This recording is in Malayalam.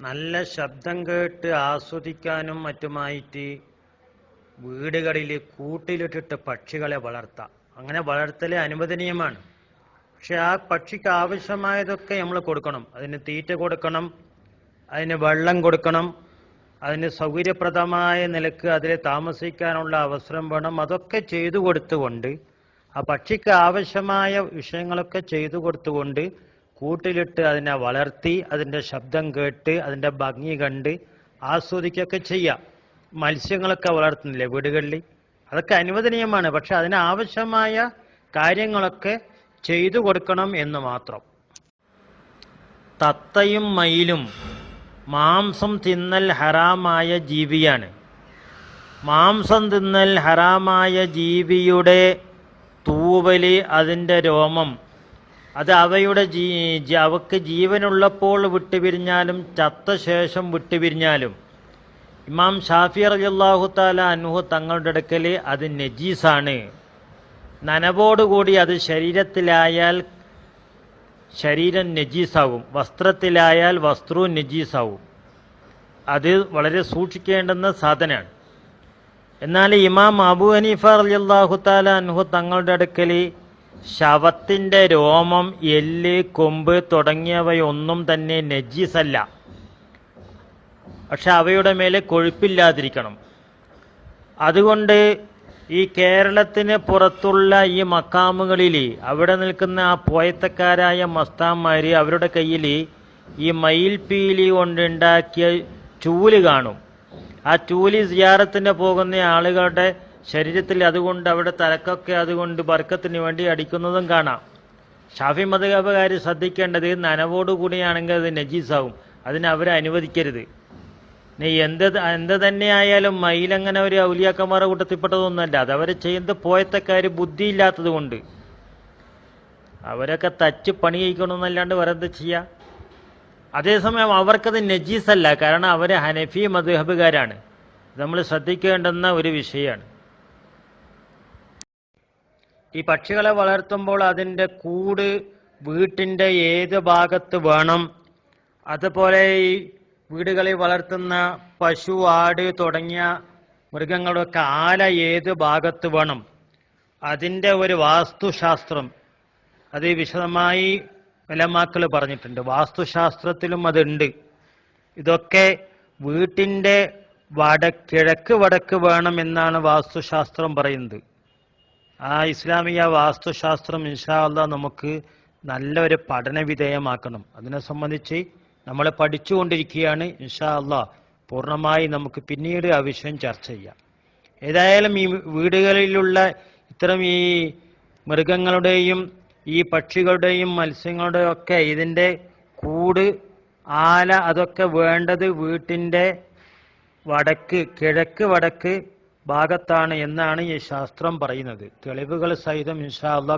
നല്ല ശബ്ദം കേട്ട് ആസ്വദിക്കാനും മറ്റുമായിട്ട് വീടുകളിൽ കൂട്ടിലിട്ടിട്ട് പക്ഷികളെ വളർത്താം. അങ്ങനെ വളർത്തൽ അനുവദനീയമാണ്. പക്ഷെ ആ പക്ഷിക്ക് ആവശ്യമായതൊക്കെ നമ്മൾ കൊടുക്കണം. അതിന് തീറ്റ കൊടുക്കണം അതിന് വെള്ളം കൊടുക്കണം അതിന് സൗകര്യപ്രദമായ നിലയ്ക്ക് അതിൽ താമസിക്കാനുള്ള അവസരം വേണം. അതൊക്കെ ചെയ്തു കൊടുത്തുകൊണ്ട് ആ പക്ഷിക്ക് ആവശ്യമായ വിഷയങ്ങളൊക്കെ ചെയ്തു കൊടുത്തുകൊണ്ട് കൂട്ടിലിട്ട് അതിനെ വളർത്തി അതിന്റെ ശബ്ദം കേട്ട് അതിന്റെ ഭംഗി കണ്ട് ആസ്വദിക്കുകയൊക്കെ ചെയ്യാം. മത്സ്യങ്ങളൊക്കെ വളർത്തുന്നില്ലേ വീടുകളിൽ? അതൊക്കെ അനുവദനീയമാണ്. പക്ഷെ അതിനാവശ്യമായ കാര്യങ്ങളൊക്കെ ചെയ്തു കൊടുക്കണം എന്ന് മാത്രം. തത്തയും മയിലും മാംസം തിന്നൽ ഹറാമായ ജീവിയാണ്. മാംസം തിന്നൽ ഹറാമായ ജീവിയുടെ തൂവൽ അതിന്റെ രോമം അത് അവയുടെ ജീ അവക്ക് ജീവനുള്ളപ്പോൾ വിട്ടുപിരിഞ്ഞാലും ചത്ത ശേഷം വിട്ടുപിരിഞ്ഞാലും. ഇമാം ഷാഫി റളിയല്ലാഹു താല അൻഹു തങ്ങളുടെ അടുക്കൽ അത് നജീസാണ്. നനവോടുകൂടി അത് ശരീരത്തിലായാൽ ശരീരം നജീസാവും. വസ്ത്രത്തിലായാൽ വസ്ത്രവും നജീസാവും. അത് വളരെ സൂക്ഷിക്കേണ്ടുന്ന സാധനമാണ്. എന്നാൽ ഇമാം അബു ഹനീഫ റളിയല്ലാഹു താല അൻഹു തങ്ങളുടെ അടുക്കൽ ശവത്തിന്റെ രോമം എല്ല് കൊമ്പ് തുടങ്ങിയവയൊന്നും തന്നെ നജീസല്ല. പക്ഷെ അവയുടെ മേലെ കൊഴുപ്പില്ലാതിരിക്കണം. അതുകൊണ്ട് ഈ കേരളത്തിന് പുറത്തുള്ള ഈ മക്കാമുകളിൽ അവിടെ നിൽക്കുന്ന ആ പോയത്തക്കാരായ മസ്താന്മാർ അവരുടെ കയ്യിൽ ഈ മയിൽപീലി കൊണ്ടുണ്ടാക്കിയ ചൂൽ കാണും. ആ ചൂലി സിയാറത്തിന് പോകുന്ന ആളുകളുടെ ശരീരത്തിൽ അതുകൊണ്ട് അവിടെ തലക്കൊക്കെ അതുകൊണ്ട് ബർക്കത്തിന് വേണ്ടി അടിക്കുന്നതും കാണാം. ഷാഫി മതകാര് ശ്രദ്ധിക്കേണ്ടത് നനവോടുകൂടിയാണെങ്കിൽ അത് നജീസാവും. അതിനെ അവരെ അനുവദിക്കരുത്. നീ എന്ത് എന്ത് തന്നെയായാലും മയിലങ്ങനെ ഒരു ഔലിയാക്കന്മാരുടെ കൂട്ടത്തിൽപ്പെട്ടതൊന്നുമല്ല. അത് അവർ ചെയ്യുന്നത് പോയത്തക്കാർ ബുദ്ധിയില്ലാത്തത് കൊണ്ട്. അവരൊക്കെ തച്ച് പണി കഴിക്കണമെന്നല്ലാണ്ട് വേറെ എന്താ ചെയ്യുക അതേസമയം അവർക്കത് നജീസല്ല. കാരണം അവർ ഹനഫി മധുഹബുകാരാണ് നമ്മൾ ശ്രദ്ധിക്കേണ്ടുന്ന ഒരു വിഷയമാണ്. ഈ പക്ഷികളെ വളർത്തുമ്പോൾ അതിന്റെ കൂട് വീട്ടിന്റെ ഏത് ഭാഗത്ത് വേണം? അതുപോലെ ഈ വീടുകളിൽ വളർത്തുന്ന പശു ആട് തുടങ്ങിയ മൃഗങ്ങളുടെ ആല ഏത് ഭാഗത്ത് വേണം? അതിന്റെ ഒരു വാസ്തുശാസ്ത്രം. അത് വിശദമായി വിലമാക്കൾ പറഞ്ഞിട്ടുണ്ട്. വാസ്തുശാസ്ത്രത്തിലും അതുണ്ട്. ഇതൊക്കെ വീട്ടിന്റെ വട കിഴക്ക് വടക്ക് വേണം എന്നാണ് വാസ്തുശാസ്ത്രം പറയുന്നത്. ആ ഇസ്ലാമിക വാസ്തുശാസ്ത്രം ഇൻഷാ അള്ളാ നമുക്ക് നല്ലൊരു പഠന വിധേയമാക്കണം അതിനെ സംബന്ധിച്ച് നമ്മൾ പഠിച്ചുകൊണ്ടിരിക്കുകയാണ് ഇൻഷാ അള്ളാ പൂർണമായി നമുക്ക് പിന്നീട് ആ വിഷയം ചർച്ച ചെയ്യാം. ഏതായാലും ഈ വീടുകളിലുള്ള ഇത്തരം ഈ മൃഗങ്ങളുടെയും ഈ പക്ഷികളുടെയും മത്സ്യങ്ങളുടെയും ഒക്കെ ഇതിന്റെ കൂട് ആല അതൊക്കെ വേണ്ടത് വീട്ടിന്റെ വടക്ക് കിഴക്ക് വടക്ക് ഭാഗത്താണ് എന്നാണ് ഈ ശാസ്ത്രം പറയുന്നത്. തെളിവുകൾ സഹിതം ഇൻഷാല്ല